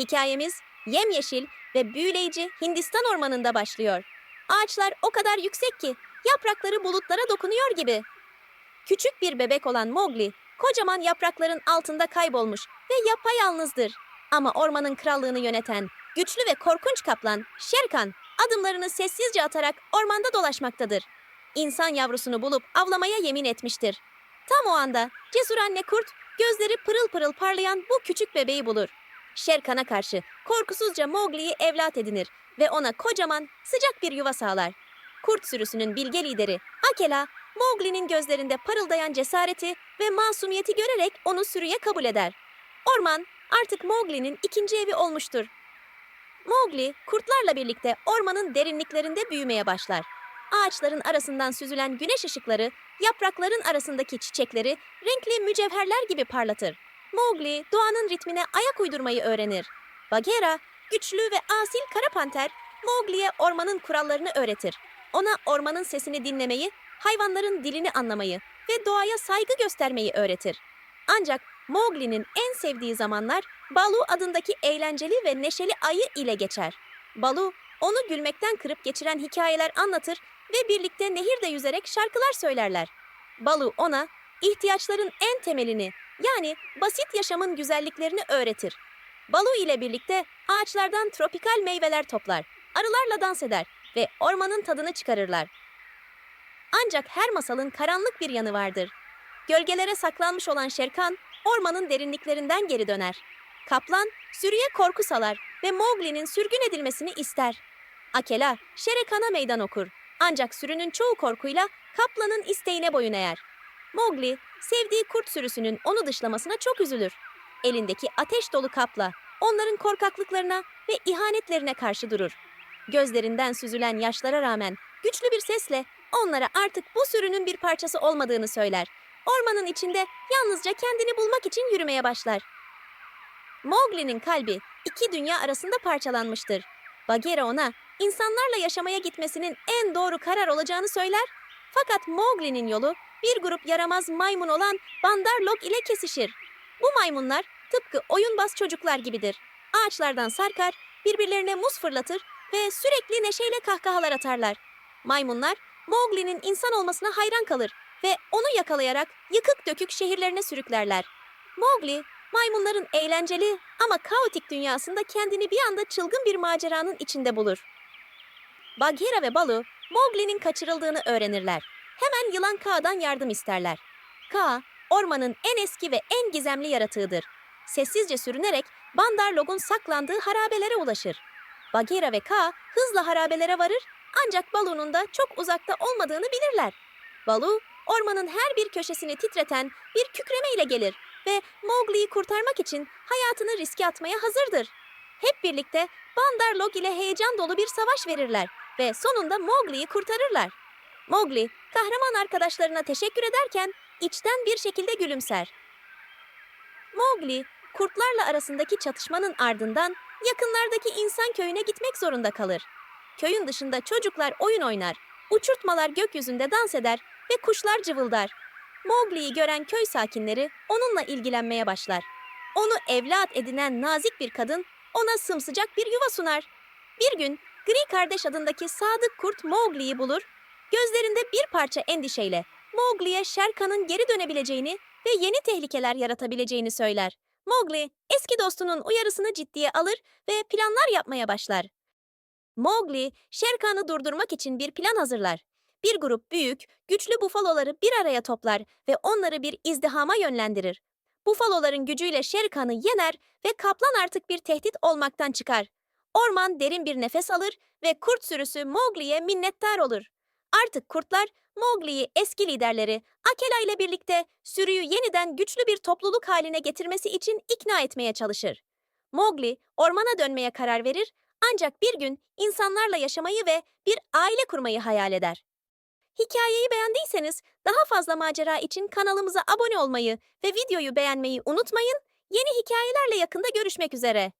Hikayemiz yemyeşil ve büyüleyici Hindistan ormanında başlıyor. Ağaçlar o kadar yüksek ki yaprakları bulutlara dokunuyor gibi. Küçük bir bebek olan Mowgli, kocaman yaprakların altında kaybolmuş ve yapayalnızdır. Ama ormanın krallığını yöneten güçlü ve korkunç kaplan Şerkan adımlarını sessizce atarak ormanda dolaşmaktadır. İnsan yavrusunu bulup avlamaya yemin etmiştir. Tam o anda cesur anne kurt gözleri pırıl pırıl parlayan bu küçük bebeği bulur. Şerkan'a karşı korkusuzca Mowgli'yi evlat edinir ve ona kocaman, sıcak bir yuva sağlar. Kurt sürüsünün bilge lideri Akela, Mowgli'nin gözlerinde parıldayan cesareti ve masumiyeti görerek onu sürüye kabul eder. Orman artık Mowgli'nin ikinci evi olmuştur. Mowgli, kurtlarla birlikte ormanın derinliklerinde büyümeye başlar. Ağaçların arasından süzülen güneş ışıkları, yaprakların arasındaki çiçekleri renkli mücevherler gibi parlatır. Mowgli, doğanın ritmine ayak uydurmayı öğrenir. Bagheera, güçlü ve asil kara panter, Mowgli'ye ormanın kurallarını öğretir. Ona ormanın sesini dinlemeyi, hayvanların dilini anlamayı ve doğaya saygı göstermeyi öğretir. Ancak Mowgli'nin en sevdiği zamanlar Balu adındaki eğlenceli ve neşeli ayı ile geçer. Balu, onu gülmekten kırıp geçiren hikayeler anlatır ve birlikte nehirde yüzerek şarkılar söylerler. Balu ona ihtiyaçların en temelini yani basit yaşamın güzelliklerini öğretir. Balu ile birlikte ağaçlardan tropikal meyveler toplar, arılarla dans eder ve ormanın tadını çıkarırlar. Ancak her masalın karanlık bir yanı vardır. Gölgelere saklanmış olan Şerkan, ormanın derinliklerinden geri döner. Kaplan, sürüye korku salar ve Mowgli'nin sürgün edilmesini ister. Akela, Şerekan'a meydan okur. Ancak sürünün çoğu korkuyla kaplanın isteğine boyun eğer. Mowgli, sevdiği kurt sürüsünün onu dışlamasına çok üzülür. Elindeki ateş dolu kapla, onların korkaklıklarına ve ihanetlerine karşı durur. Gözlerinden süzülen yaşlara rağmen güçlü bir sesle onlara artık bu sürünün bir parçası olmadığını söyler. Ormanın içinde yalnızca kendini bulmak için yürümeye başlar. Mowgli'nin kalbi iki dünya arasında parçalanmıştır. Bagheera ona insanlarla yaşamaya gitmesinin en doğru karar olacağını söyler. Fakat Mowgli'nin yolu bir grup yaramaz maymun olan Bandarlog ile kesişir. Bu maymunlar tıpkı oyunbaz çocuklar gibidir. Ağaçlardan sarkar, birbirlerine muz fırlatır ve sürekli neşeyle kahkahalar atarlar. Maymunlar Mowgli'nin insan olmasına hayran kalır ve onu yakalayarak yıkık dökük şehirlerine sürüklerler. Mowgli, maymunların eğlenceli ama kaotik dünyasında kendini bir anda çılgın bir maceranın içinde bulur. Bagheera ve Balu, Mowgli'nin kaçırıldığını öğrenirler. Hemen Yılan Kağa'dan yardım isterler. Ka, ormanın en eski ve en gizemli yaratığıdır. Sessizce sürünerek Bandarlog'un saklandığı harabelere ulaşır. Bagheera ve Ka hızla harabelere varır ancak Balu'nun da çok uzakta olmadığını bilirler. Balu, ormanın her bir köşesini titreten bir kükreme ile gelir ve Mowgli'yi kurtarmak için hayatını riske atmaya hazırdır. Hep birlikte Bandarlog ile heyecan dolu bir savaş verirler ve sonunda Mowgli'yi kurtarırlar. Mowgli, kahraman arkadaşlarına teşekkür ederken içten bir şekilde gülümser. Mowgli, kurtlarla arasındaki çatışmanın ardından yakınlardaki insan köyüne gitmek zorunda kalır. Köyün dışında çocuklar oyun oynar, uçurtmalar gökyüzünde dans eder ve kuşlar cıvıldar. Mowgli'yi gören köy sakinleri onunla ilgilenmeye başlar. Onu evlat edinen nazik bir kadın ona sımsıcak bir yuva sunar. Bir gün Gri kardeş adındaki sadık kurt Mowgli'yi bulur, gözlerinde bir parça endişeyle Mowgli'ye Şerkan'ın geri dönebileceğini ve yeni tehlikeler yaratabileceğini söyler. Mowgli eski dostunun uyarısını ciddiye alır ve planlar yapmaya başlar. Mowgli, Şerkan'ı durdurmak için bir plan hazırlar. Bir grup büyük, güçlü bufaloları bir araya toplar ve onları bir izdihama yönlendirir. Bufaloların gücüyle Şerkan'ı yener ve kaplan artık bir tehdit olmaktan çıkar. Orman derin bir nefes alır ve kurt sürüsü Mowgli'ye minnettar olur. Artık kurtlar Mowgli'yi eski liderleri Akela ile birlikte sürüyü yeniden güçlü bir topluluk haline getirmesi için ikna etmeye çalışır. Mowgli ormana dönmeye karar verir ancak bir gün insanlarla yaşamayı ve bir aile kurmayı hayal eder. Hikayeyi beğendiyseniz daha fazla macera için kanalımıza abone olmayı ve videoyu beğenmeyi unutmayın. Yeni hikayelerle yakında görüşmek üzere.